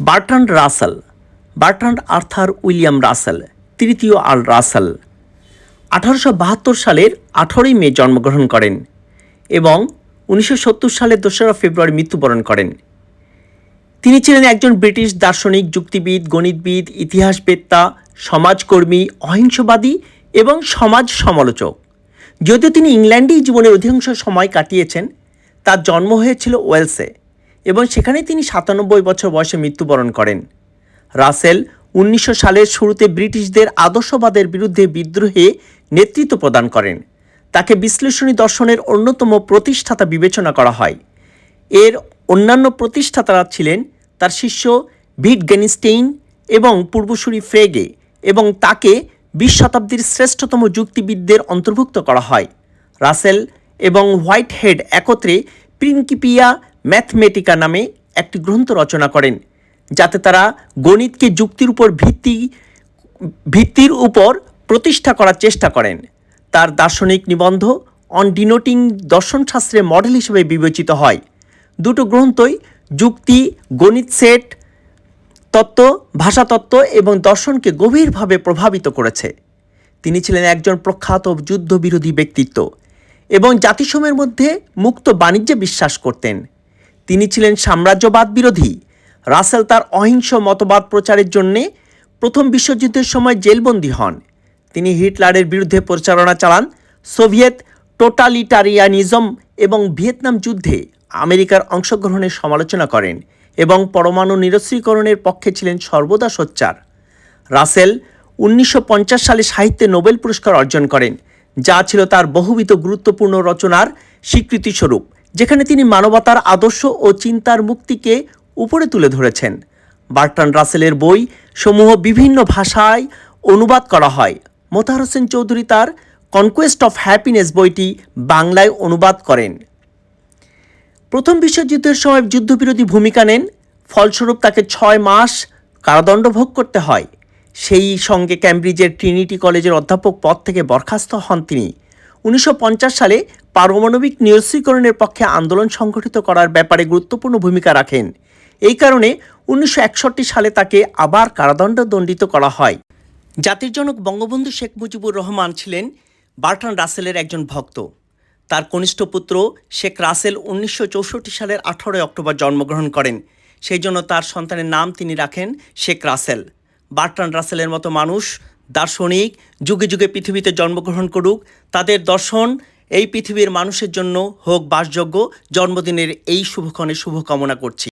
Bertrand Russell, Bertrand Arthur William Russell, তৃতীয় আল রাসেল। আঠারোশো বাহাত্তর সালের আঠারোই মে জন্মগ্রহণ করেন এবং উনিশশো সত্তর সালের দোসরা ফেব্রুয়ারি মৃত্যুবরণ করেন। তিনি ছিলেন একজন ব্রিটিশ দার্শনিক, যুক্তিবিদ, গণিতবিদ, ইতিহাসবেত্তা, সমাজকর্মী, অহিংসবাদী এবং সমাজ সমালোচক। যদিও তিনি ইংল্যান্ডেই জীবনের অধিকাংশ সময় কাটিয়েছেন, তার জন্ম হয়েছিল ওয়েলসে। এবং সেখানে তিনি সাতানব্বই বছর বয়সে মৃত্যুবরণ করেন। রাসেল উনিশশো সালের শুরুতে ব্রিটিশদের আদর্শবাদের বিরুদ্ধে বিদ্রোহে নেতৃত্ব প্রদান করেন। তাকে বিশ্লেষণী দর্শনের অন্যতম প্রতিষ্ঠাতা বিবেচনা করা হয়। এর অন্যান্য প্রতিষ্ঠাতারা ছিলেন তার শিষ্য ভিট গেনিস্টেইন এবং পূর্বসূরি ফ্রেগে এবং তাকে বিশ শতাব্দীর শ্রেষ্ঠতম যুক্তিবিদদের অন্তর্ভুক্ত করা হয়। রাসেল এবং হোয়াইট হেড একত্রে প্রিনকিপিয়া ম্যাথমেটিকা নামে একটি গ্রন্থ রচনা করেন, যাতে তারা গণিতকে যুক্তির উপর ভিত্তি, ভিত্তির উপর প্রতিষ্ঠা করার চেষ্টা করেন। তার দার্শনিক নিবন্ধ অন ডিনোটিং দর্শনশাস্ত্রের মডেল হিসেবে বিবেচিত হয়। দুটো গ্রন্থই যুক্তি, গণিত সেট, তত্ত্ব, ভাষাতত্ত্ব এবং দর্শনকে গভীরভাবে প্রভাবিত করেছে। তিনি ছিলেন একজন প্রখ্যাত যুদ্ধবিরোধী ব্যক্তিত্ব এবং জাতিসমূহের মধ্যে মুক্ত বাণিজ্যে বিশ্বাস করতেন। তিনি ছিলেন সাম্রাজ্যবাদ বিরোধী। রাসেল তার অহিংস মতবাদ প্রচারের জন্যে প্রথম বিশ্বযুদ্ধের সময় জেলবন্দী হন। তিনি হিটলারের বিরুদ্ধে প্রচারণা চালান সোভিয়েত টোটালিটারিয়ানিজম এবং ভিয়েতনাম যুদ্ধে আমেরিকার অংশগ্রহণের সমালোচনা করেন এবং পরমাণু নিরস্ত্রীকরণের পক্ষে ছিলেন সর্বদা সোচ্চার। রাসেল উনিশশো পঞ্চাশ সালে সাহিত্যে নোবেল পুরস্কার অর্জন করেন, যা ছিল তার বহুবিধ গুরুত্বপূর্ণ রচনার স্বীকৃতিস্বরূপ। যেখানে তিনি মানবতার আদর্শ ও চিন্তার মুক্তিকে উপরে তুলে ধরেছেন। বার্টন রাসেলের বই সমূহ বিভিন্ন ভাষায় অনুবাদ করা হয়। মোতাহার হোসেন চৌধুরী তার কনকোয়েস্ট অফ হ্যাপিনেস বইটি বাংলায় অনুবাদ করেন। প্রথম বিশ্বযুদ্ধের সময় যুদ্ধবিরোধী ভূমিকা নেন, ফলস্বরূপ তাকে ছয় মাস কারাদণ্ড ভোগ করতে হয়। সেই সঙ্গে ক্যামব্রিজের ট্রিনিটি কলেজের অধ্যাপক পদ থেকে বরখাস্ত হন তিনি। উনিশশো পঞ্চাশ সালে পারমাণবিক নিরস্ত্রীকরণের পক্ষে আন্দোলন সংগঠিত করার ব্যাপারে গুরুত্বপূর্ণ ভূমিকা রাখেন। এই কারণে উনিশশো একষট্টি সালে তাকে আবার কারাদণ্ড দণ্ডিত করা হয়। জাতির জনক বঙ্গবন্ধু শেখ মুজিবুর রহমান ছিলেন বার্টন রাসেলের একজন ভক্ত। তার কনিষ্ঠ পুত্র শেখ রাসেল উনিশশো চৌষট্টি সালের আঠারোই অক্টোবর জন্মগ্রহণ করেন। সেই জন্য তার সন্তানের নাম তিনি রাখেন শেখ রাসেল। বার্টন রাসেলের মতো মানুষ দার্শনিক, যুগে যুগে পৃথিবীতে জন্মগ্রহণ করুক, তাদের দর্শন এই পৃথিবীর মানুষের জন্য হোক বাসযোগ্য জন্মদিনের এই শুভক্ষণে শুভকামনা করছি।